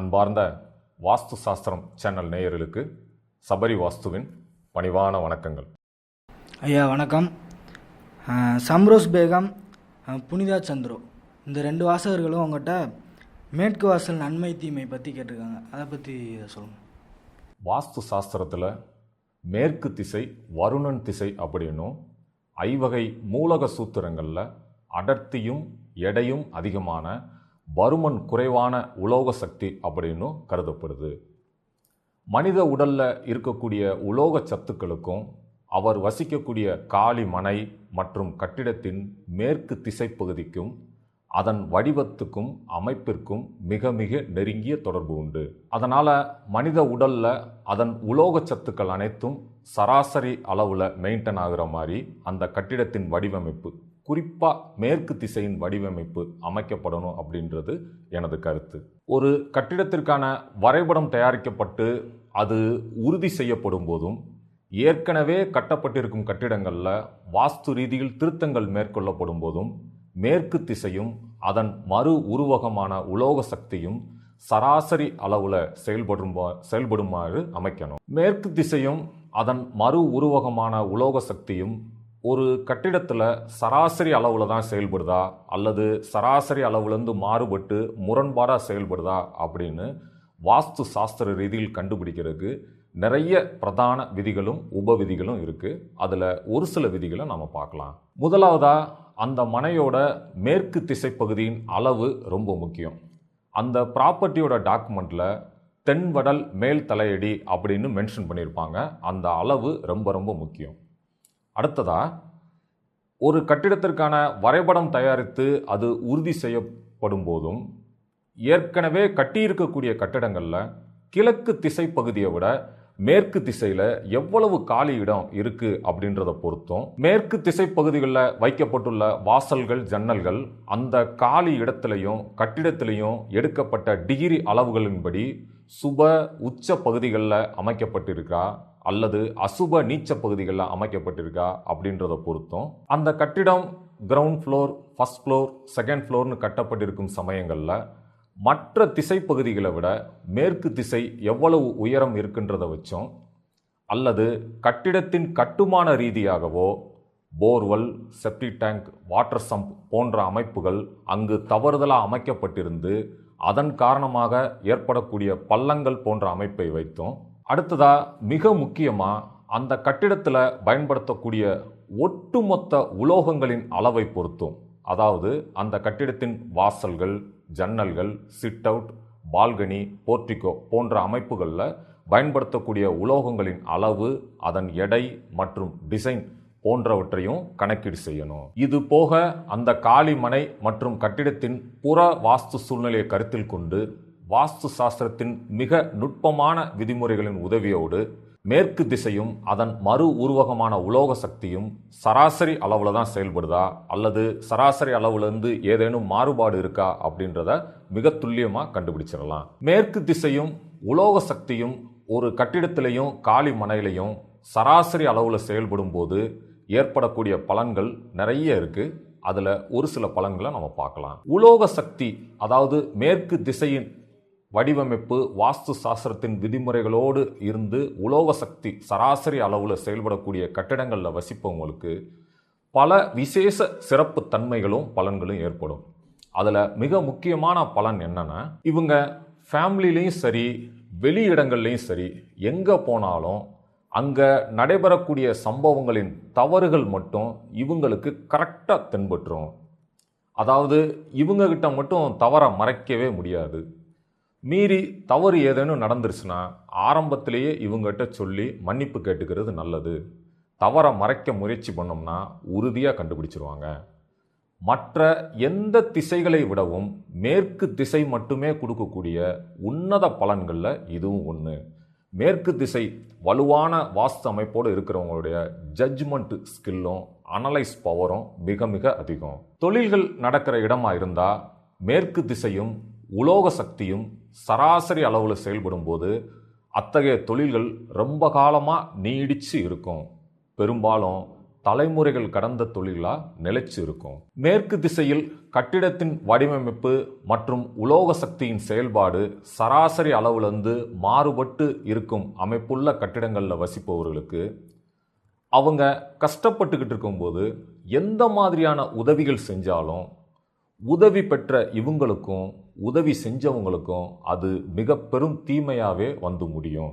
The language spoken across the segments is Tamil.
அன்பார்ந்த வாஸ்து சாஸ்திரம் சேனல் நேயர்களுக்கு சபரி வாஸ்துவின் பணிவான வணக்கங்கள். ஐயா வணக்கம். சம்ரோஸ் பேகம் புனிதா சந்திரு. இந்த ரெண்டு வாசகர்களும் உங்கள்கிட்ட மேற்கு வாசல் நன்மை தீமை பற்றி கேட்டிருக்காங்க. அதை பற்றி சொல்லுங்கள் வாஸ்து சாஸ்திரத்தில் மேற்கு திசை வருணன் திசை அப்படின்னும் ஐவகை மூலக சூத்திரங்களில் அடர்த்தியும் எடையும் அதிகமான பருமன் குறைவான உலோக சக்தி அப்படின்னும் கருதப்படுது. மனித உடலில் இருக்கக்கூடிய உலோக சத்துக்களுக்கும் அவர் வசிக்கக்கூடிய காளி மனை மற்றும் கட்டிடத்தின் மேற்கு திசை பகுதிக்கும் அதன் வடிவத்துக்கும் அமைப்பிற்கும் மிக மிக நெருங்கிய தொடர்பு உண்டு. அதனால் மனித உடலில் அதன் உலோக சத்துக்கள் அனைத்தும் சராசரி அளவில் மெயின்டைன் ஆகிற மாதிரி அந்த கட்டிடத்தின் வடிவமைப்பு. குறிப்பாக மேற்கு திசையின் வடிவமைப்பு அமைக்கப்படணும் அப்படின்றது எனது கருத்து. ஒரு கட்டிடத்திற்கான வரைபடம் தயாரிக்கப்பட்டு அது உறுதி செய்யப்படும் போதும் ஏற்கனவே கட்டப்பட்டிருக்கும் கட்டிடங்களில் வாஸ்து ரீதியில் திருத்தங்கள் மேற்கொள்ளப்படும் போதும் மேற்கு திசையும் அதன் மறு உருவகமான உலோக சக்தியும் சராசரி அளவில் செயல்படும் செயல்படுமாறு அமைக்கணும். மேற்கு திசையும் அதன் மறு உருவகமான உலோக சக்தியும் ஒரு கட்டிடத்தில் சராசரி அளவில் தான் செயல்படுதா? அல்லது சராசரி அளவுலேருந்து மாறுபட்டு முரண்பாடாக செயல்படுதா? அப்படின்னு வாஸ்து சாஸ்திர ரீதியில் கண்டுபிடிக்கிறதுக்கு நிறைய பிரதான விதிகளும் உபவிதிகளும் இருக்குது அதில் ஒரு சில விதிகளை நம்ம பார்க்கலாம். முதலாவதாக அந்த மனையோட மேற்கு திசை பகுதியின் அளவு ரொம்ப முக்கியம். அந்த ப்ராப்பர்ட்டியோட டாக்குமெண்ட்டில் தென்வடல் மேல் தலையடி அப்படின்னு மென்ஷன் பண்ணியிருப்பாங்க அந்த அளவு ரொம்ப ரொம்ப முக்கியம். அடுத்ததா ஒரு கட்டிடத்திற்கான வரைபடம் தயாரித்து அது உறுதி செய்யப்படும் போதும் ஏற்கனவே கட்டியிருக்கக்கூடிய கட்டிடங்களில் கிழக்கு திசை பகுதியை விட மேற்கு திசையில் எவ்வளவு காலி இடம் இருக்குது அப்படின்றத பொறுத்தும் மேற்கு திசை பகுதிகளில் வைக்கப்பட்டுள்ள வாசல்கள் ஜன்னல்கள் அந்த காலி இடத்துலையும் கட்டிடத்திலையும் எடுக்கப்பட்ட டிகிரி அளவுகளின்படி சுப உச்ச பகுதிகளில் அமைக்கப்பட்டிருக்கா? அல்லது அசுப நீச்ச பகுதிகளில் அமைக்கப்பட்டிருக்கா அப்படின்றத பொறுத்தும் அந்த கட்டிடம் ground floor first floor second ஃப்ளோர்னு கட்டப்பட்டிருக்கும் சமயங்களில் மற்ற திசை பகுதிகளை விட மேற்கு திசை எவ்வளவு உயரம் இருக்கின்றதை வச்சும் அல்லது கட்டிடத்தின் கட்டுமான ரீதியாகவோ borewell septic tank water sump போன்ற அமைப்புகள் அங்கு தவறுதலாக அமைக்கப்பட்டிருந்து அதன் காரணமாக ஏற்படக்கூடிய பள்ளங்கள் போன்ற அமைப்பை வைத்தும் அடுத்ததாக மிக முக்கியமாக அந்த கட்டிடத்தில் பயன்படுத்தக்கூடிய ஒட்டுமொத்த உலோகங்களின் அளவை பொறுத்தும். அதாவது அந்த கட்டிடத்தின் வாசல்கள் ஜன்னல்கள் சிட் அவுட் பால்கனி போர்டிகோ போன்ற அமைப்புகளில் பயன்படுத்தக்கூடிய உலோகங்களின் அளவு அதன் எடை மற்றும் டிசைன் போன்றவற்றையும் கணக்கீடு செய்யணும். இது போக அந்த காலி மனை மற்றும் கட்டிடத்தின் புற வாஸ்து சூழ்நிலையை கருத்தில் கொண்டு வாஸ்து சாஸ்திரத்தின் மிக நுட்பமான விதிமுறைகளின் உதவியோடு மேற்கு திசையும் அதன் மறு உருவகமான உலோக சக்தியும் சராசரி அளவில் தான் செயல்படுதா? அல்லது சராசரி அளவுலேருந்து ஏதேனும் மாறுபாடு இருக்கா? அப்படின்றத மிக துல்லியமாக கண்டுபிடிச்சிடலாம். மேற்கு திசையும் உலோக சக்தியும் ஒரு கட்டிடத்திலையும் காலி மனையிலையும் சராசரி அளவில் செயல்படும் போது ஏற்படக்கூடிய பலன்கள் நிறைய இருக்குது அதில் ஒரு சில பலன்களை நம்ம பார்க்கலாம். உலோக சக்தி அதாவது மேற்கு திசையின் வடிவமைப்பு வாஸ்து சாஸ்திரத்தின் விதிமுறைகளோடு இருந்து உலோக சக்தி சராசரி அளவில் செயல்படக்கூடிய கட்டிடங்களில் வசிப்பவங்களுக்கு பல விசேஷ சிறப்பு தன்மைகளும் பலன்களும் ஏற்படும். அதில் மிக முக்கியமான பலன் என்னென்னா இவங்க ஃபேமிலிலையும் சரி வெளி இடங்கள்லையும் சரி எங்கே போனாலும் அங்கே நடைபெறக்கூடிய சம்பவங்களின் தவறுகள் மட்டும் இவங்களுக்கு கரெக்டாக தென்பற்றும் அதாவது இவங்ககிட்ட மட்டும் தவறை மறைக்கவே முடியாது. மீறி தவறு ஏதேனும் நடந்துருச்சுன்னா ஆரம்பத்திலேயே இவங்ககிட்ட சொல்லி மன்னிப்பு கேட்டுக்கிறது நல்லது. தவறை மறைக்க முயற்சி பண்ணோம்னா உறுதியாக கண்டுபிடிச்சிருவாங்க. மற்ற எந்த திசைகளை விடவும் மேற்கு திசை மட்டுமே கொடுக்கக்கூடிய உன்னத பலன்களில் இதுவும் ஒன்று மேற்கு திசை வலுவான வாஸ்து அமைப்போடு இருக்கிறவங்களுடைய ஜட்ஜ்மெண்ட் ஸ்கில்லும் அனலைஸ் பவரும் மிக மிக அதிகம். தொழில்கள் நடக்கிற இடமா இருந்தால் மேற்கு திசையும் உலோக சக்தியும் சராசரி அளவில் செயல்படும் போது அத்தகைய தொழில்கள் ரொம்ப காலமாக நீடிச்சு இருக்கும். பெரும்பாலும் தலைமுறைகள் கடந்த தொழிலாக நிலைச்சு இருக்கும். மேற்கு திசையில் கட்டிடத்தின் வடிவமைப்பு மற்றும் உலோக சக்தியின் செயல்பாடு சராசரி அளவுலேருந்து மாறுபட்டு இருக்கும் அமைப்புள்ள கட்டிடங்களில் வசிப்பவர்களுக்கு அவங்க கஷ்டப்பட்டுக்கிட்டு இருக்கும்போது எந்த மாதிரியான உதவிகள் செஞ்சாலும் உதவி பெற்ற இவங்களுக்கும் உதவி செஞ்சவங்களுக்கும் அது மிக பெரும் தீமையாகவே வந்து முடியும்.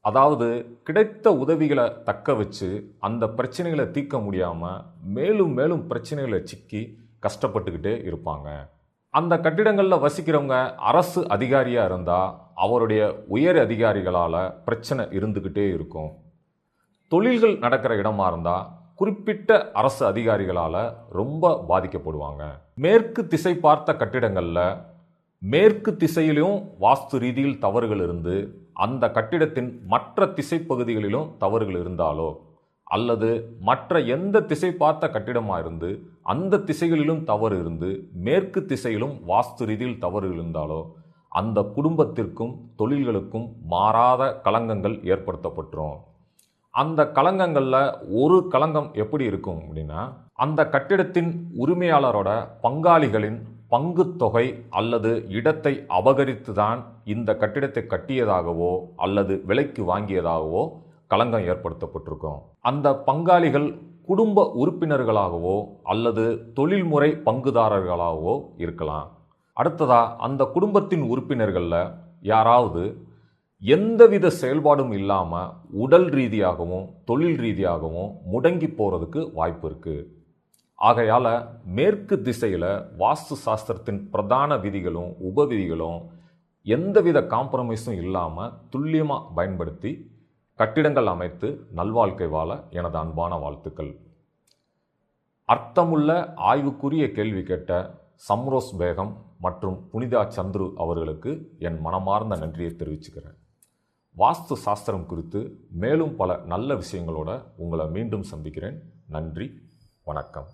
அதாவது கிடைத்த உதவிகளை தக்க வச்சு அந்த பிரச்சனைகளை தீர்க்க முடியாமல் மேலும் மேலும் பிரச்சனைகளை சிக்கி கஷ்டப்பட்டுக்கிட்டே இருப்பாங்க. அந்த கட்டிடங்களில் வசிக்கிறவங்க அரசு அதிகாரியாக இருந்தால் அவருடைய உயர் அதிகாரிகளால் பிரச்சனை இருந்துக்கிட்டே இருக்கும். தொழில்கள் நடக்கிற இடமா இருந்தால் குறிப்பிட்ட அரசு அதிகாரிகளால் ரொம்ப பாதிக்கப்படுவாங்க. மேற்கு திசை பார்த்த கட்டிடங்களில் மேற்கு திசையிலும் வாஸ்து ரீதியில் தவறுகள் இருந்து அந்த கட்டிடத்தின் மற்ற திசை பகுதிகளிலும் தவறுகள் இருந்தாலோ அல்லது மற்ற எந்த திசை பார்த்த கட்டிடமாக இருந்து அந்த திசைகளிலும் தவறு இருந்து மேற்கு திசையிலும் வாஸ்து ரீதியில் தவறு இருந்தாலோ அந்த குடும்பத்திற்கும் தொழில்களுக்கும் மாறாத களங்கங்கள் ஏற்படுத்தப்பட்டுரும். அந்த களங்கங்களில் ஒரு களங்கம் எப்படி இருக்கும் அப்படின்னா அந்த கட்டிடத்தின் உரிமையாளரோட பங்காளிகளின் பங்கு தொகை அல்லது இடத்தை அபகரித்து தான் இந்த கட்டிடத்தை கட்டியதாகவோ அல்லது விலைக்கு வாங்கியதாகவோ களங்கம் ஏற்படுத்தப்பட்டிருக்கும். அந்த பங்காளிகள் குடும்ப உறுப்பினர்களாகவோ அல்லது தொழில்முறை பங்குதாரர்களாகவோ இருக்கலாம். அடுத்ததா அந்த குடும்பத்தின் உறுப்பினர்களில் யாராவது எந்தவித செயல்பாடும் இல்லாமல் உடல் ரீதியாகவும் தொழில் ரீதியாகவும் முடங்கி போகிறதுக்கு வாய்ப்பு இருக்குது ஆகையால் மேற்கு திசையில் வாஸ்து சாஸ்திரத்தின் பிரதான விதிகளும் உபவிதிகளும் எந்தவித காம்ப்ரமைஸும் இல்லாமல் துல்லியமாக பயன்படுத்தி கட்டிடங்கள் அமைத்து நல்வாழ்க்கை வாழ எனது அன்பான வாழ்த்துக்கள். அர்த்தமுள்ள ஆய்வுக்குரிய கேள்வி கேட்ட சம்ரோஸ் பேகம் மற்றும் புனிதா சந்துரு அவர்களுக்கு என் மனமார்ந்த நன்றியை தெரிவிச்சுக்கிறேன். வாஸ்து சாஸ்திரம் குறித்து மேலும் பல நல்ல விஷயங்களோட உங்களை மீண்டும் சந்திக்கிறேன். நன்றி வணக்கம்.